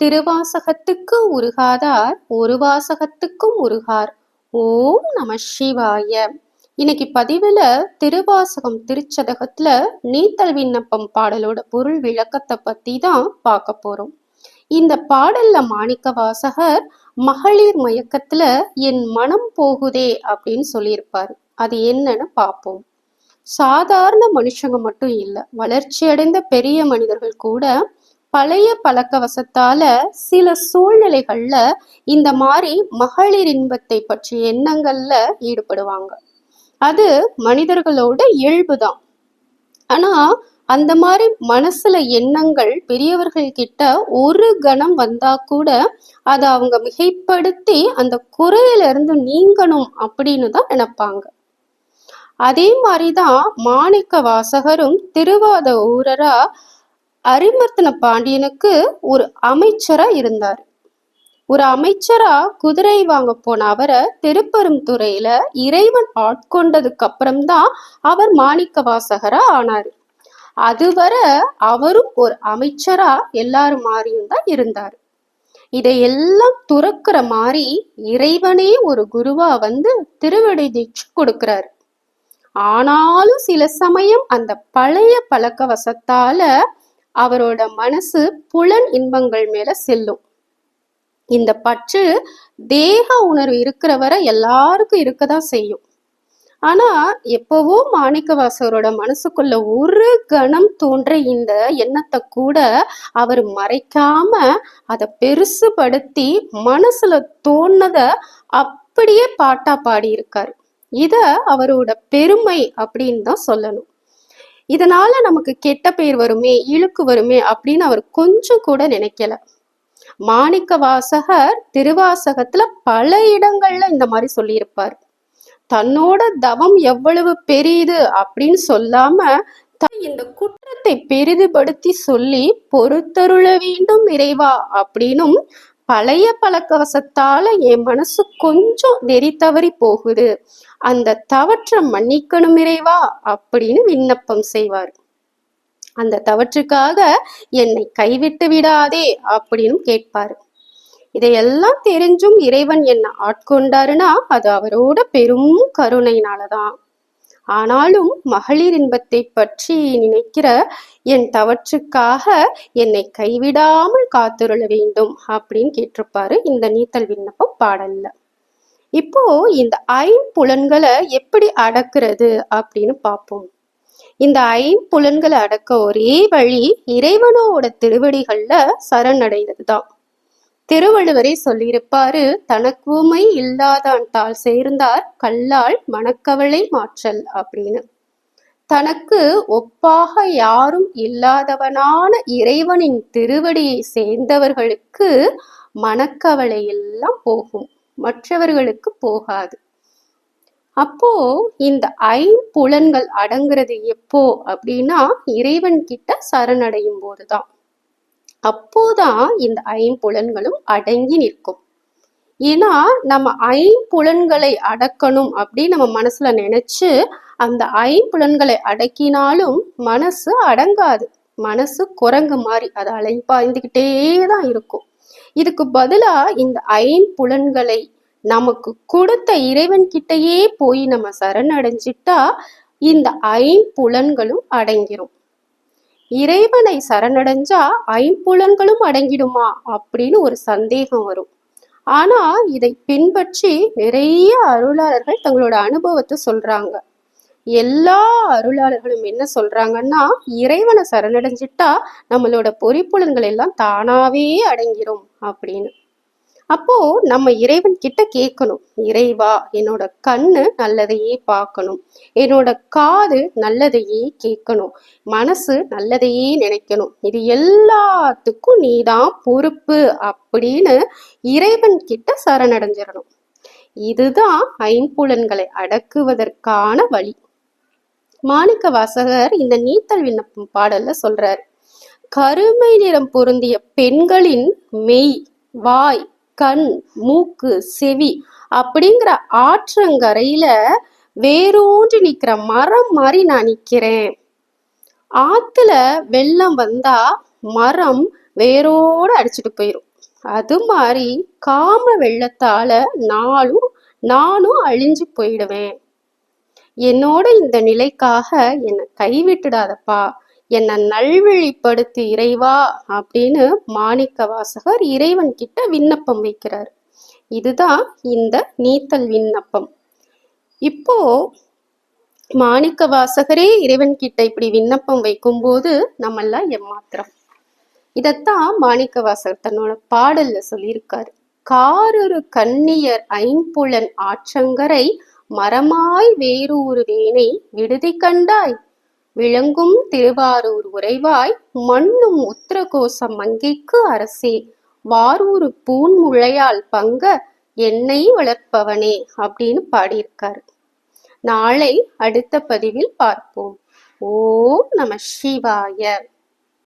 திருவாசகத்துக்கு உருகாதார் ஒரு வாசகத்துக்கும் உருகார். ஓம் நம சிவாய. இன்னைக்கு பதிவுல திருவாசகம் திருச்சதகத்துல நீத்தல் விண்ணப்பம் பாடலோட பொருள் விளக்கத்தை பத்தி தான் பார்க்க போறோம். இந்த பாடல்ல மாணிக்க வாசகர் மகளிர் மயக்கத்துல என் மனம் போகுதே அப்படின்னு சொல்லியிருப்பாரு. அது என்னன்னு பார்ப்போம். சாதாரண மனுஷங்க மட்டும் இல்லை வளர்ச்சி அடைந்த பெரிய மனிதர்கள் கூட பழைய பழக்கவசத்தால சில சூழ்நிலைகள்ல இந்த மாதிரி மகளிர் இன்பத்தை பற்றிய எண்ணங்கள்ல ஈடுபடுவாங்க. அது மனிதர்களோட இயல்புதான். ஆனா அந்த மாதிரி மனசுல எண்ணங்கள் பெரியவர்கள் கிட்ட ஒரு கணம் வந்தா கூட அதை அவங்க மிகைப்படுத்தி அந்த குறையில இருந்து நீங்கணும் அப்படின்னு தான் நினைப்பாங்க. அதே மாதிரிதான் மாணிக்க வாசகரும் திருவாத ஊரரா அரிமர்த்தன பாண்டியனுக்கு ஒரு அமைச்சரா இருந்தார். ஒரு அமைச்சரா குதிரை வாங்க போன அவரை திருப்பெருந்துறையில இறைவன் ஆட்கொண்டதுக்கு அப்புறம்தான் அவர் மாணிக்க வாசகரா ஆனாரு. அதுவரை அவரும் ஒரு அமைச்சரா எல்லாரும் மாறியும் தான் இருந்தார். இதையெல்லாம் துறக்கிற மாதிரி இறைவனே ஒரு குருவா வந்து திருவடி தீட்சை கொடுக்கிறாரு. ஆனாலும் சில சமயம் அந்த பழைய பழக்க வசத்தால அவரோட மனசு புலன் இன்பங்கள் மேல செல்லும். இந்த பற்று தேக உணர்வு இருக்கிற வரை எல்லாருக்கும் இருக்கதான் செய்யும். ஆனா எப்பவோ மாணிக்கவாசகரோட மனசுக்குள்ள ஒரு கணம் தோன்ற இந்த எண்ணத்தை கூட அவர் மறைக்காம அதை பெருசுபடுத்தி மனசுல தோணத அப்படியே பாட்டா பாடி இருக்காரு இத அவரோட பெருமை அப்படின்னு தான் சொல்லணும். இதனால நமக்கு கெட்ட பேர் வருமே இழுக்கு வருமே அப்படின்னு அவர் கொஞ்சம் கூட நினைக்கல. மாணிக்க வாசகர் திருவாசகத்துல பல இடங்கள்ல இந்த மாதிரி சொல்லியிருப்பார். தன்னோட தவம் எவ்வளவு பெரியது அப்படின்னு சொல்லாம இந்த குற்றத்தை பெரிதுபடுத்தி சொல்லி பொறுத்தருள வேண்டும் இறைவா அப்படின்னும் பழைய பழக்கவசத்தால என் மனசு கொஞ்சம் நெறி தவறி போகுது. அந்த தவற்றை மன்னிக்கணும் இறைவா அப்படின்னு விண்ணப்பம் செய்வார். அந்த தவற்றுக்காக என்னை கைவிட்டு விடாதே அப்படின்னு கேட்பாரு. இதையெல்லாம் தெரிஞ்சும் இறைவன் என்ன ஆட்கொண்டாருன்னா அது அவரோட பெரும் கருணையினாலதான். ஆனாலும் மகளிர் இன்பத்தை பற்றி நினைக்கிற என் தவற்றுக்காக என்னை கைவிடாமல் காத்துருள வேண்டும் அப்படின்னு கேட்டிருப்பாரு இந்த நீத்தல் விண்ணப்பம் பாடல்ல. இப்போ இந்த ஐம்புலன்களை எப்படி அடக்குறது அப்படின்னு பார்ப்போம். இந்த ஐம்புலன்களை அடக்க ஒரே வழி இறைவனோட திருவடிகள்ல சரணடைகிறது தான் திருவள்ளுவரை சொல்லியிருப்பாரு தனக்குமை இல்லாதான் தாள் சேர்ந்தார் கல்லால் மனக்கவலை மாற்றல் அப்படின்னு. தனக்கு ஒப்பாக யாரும் இல்லாதவனான இறைவனின் திருவடியை சேர்ந்தவர்களுக்கு மனக்கவலை எல்லாம் போகும் மற்றவர்களுக்கு போகாது. அப்போ இந்த ஐம்புலன்கள் அடங்குறது எப்போ அப்படின்னா இறைவன் கிட்ட சரணடையும் போதுதான். அப்போதான் இந்த ஐம்புலன்களும் அடங்கி நிற்கும். ஏன்னா நம்ம ஐம்புலன்களை அடக்கணும் அப்படின்னு நம்ம மனசுல நினைச்சு அந்த ஐம்புலன்களை அடக்கினாலும் மனசு அடங்காது. மனசு குரங்கு மாதிரி அது அலைப்பாய்ந்துக்கிட்டே தான் இருக்கும். இதுக்கு பதிலா இந்த ஐம்புலன்களை நமக்கு கொடுத்த இறைவன் கிட்டயே போய் நம்ம சரணடைஞ்சிட்டா இந்த ஐம்புலன்களும் அடங்கிரும். இறைவனை சரணடைஞ்சா ஐம்புலன்களும் அடங்கிடுமா அப்படின்னு ஒரு சந்தேகம் வரும். ஆனா இதை பின்பற்றி நிறைய அருளாளர்கள் தங்களோட அனுபவத்தை சொல்றாங்க. எல்லா அருளாளர்களும் என்ன சொல்றாங்கன்னா இறைவனை சரணடைஞ்சிட்டா நம்மளோட பொறிப்புலன்கள் எல்லாம் தானாவே அடங்கிரும் அப்படின்னு. அப்போ நம்ம இறைவன் கிட்ட கேட்கணும். இறைவா என்னோட கண்ணு நல்லதையே பார்க்கணும். என்னோட காது நல்லதையே கேட்கணும். மனசு நல்லதையே நினைக்கணும். இது எல்லாத்துக்கும் நீதான் பொறுப்பு அப்படின்னு இறைவன் கிட்ட சரணடைஞ்சிடணும் இதுதான் ஐம்புலன்களை அடக்குவதற்கான வழி. மாணிக்க வாசகர் இந்த நீத்தல் விண்ணப்பம் பாடல்ல சொல்றார். கருமை நிறம் பொருந்திய பெண்களின் மெய் வாய் கண் மூக்கு செவி அப்படிங்கிற ஆற்றங்கரையில வேரூன்றி நிக்கிற மரம் மாதிரி நான் நிக்கிறேன். ஆத்துல வெள்ளம் வந்தா மரம் வேரோட அடிச்சுட்டு போயிரும். அது மாதிரி காம வெள்ளத்தால நாளும் நானும் அழிஞ்சு போயிடுவேன். என்னோட இந்த நிலைக்காக என்னை கைவிட்டுடாதப்பா. என்னை நல்வழிப்படுத்து இறைவா அப்படின்னு மாணிக்க வாசகர் இறைவன் கிட்ட விண்ணப்பம் வைக்கிறார். இதுதான் இந்த நீத்தல் விண்ணப்பம். இப்போ மாணிக்க வாசகரே இறைவன் கிட்ட இப்படி விண்ணப்பம் வைக்கும்போது நம்மெல்லாம் எம்மாத்திரம் இதைத்தான் மாணிக்க வாசகர் தன்னோட பாடல்ல சொல்லியிருக்காரு. காரொரு கண்ணியர் ஐம்புலன் ஆற்றங்கரை மரமாய் வேரூர் வேனை விடுதி கண்டாய் விளங்கும் திருவாரூர் உறைவாய் மண்ணும் உத்திரகோசம் மங்கைக்கு அரசே. வாரூர் பூன்முளையால் பங்க என்னை வளர்ப்பவனே அப்படின்னு பாடியிருக்காரு. நாளை அடுத்த பதிவில் பார்ப்போம். ஓம் நம சிவாய.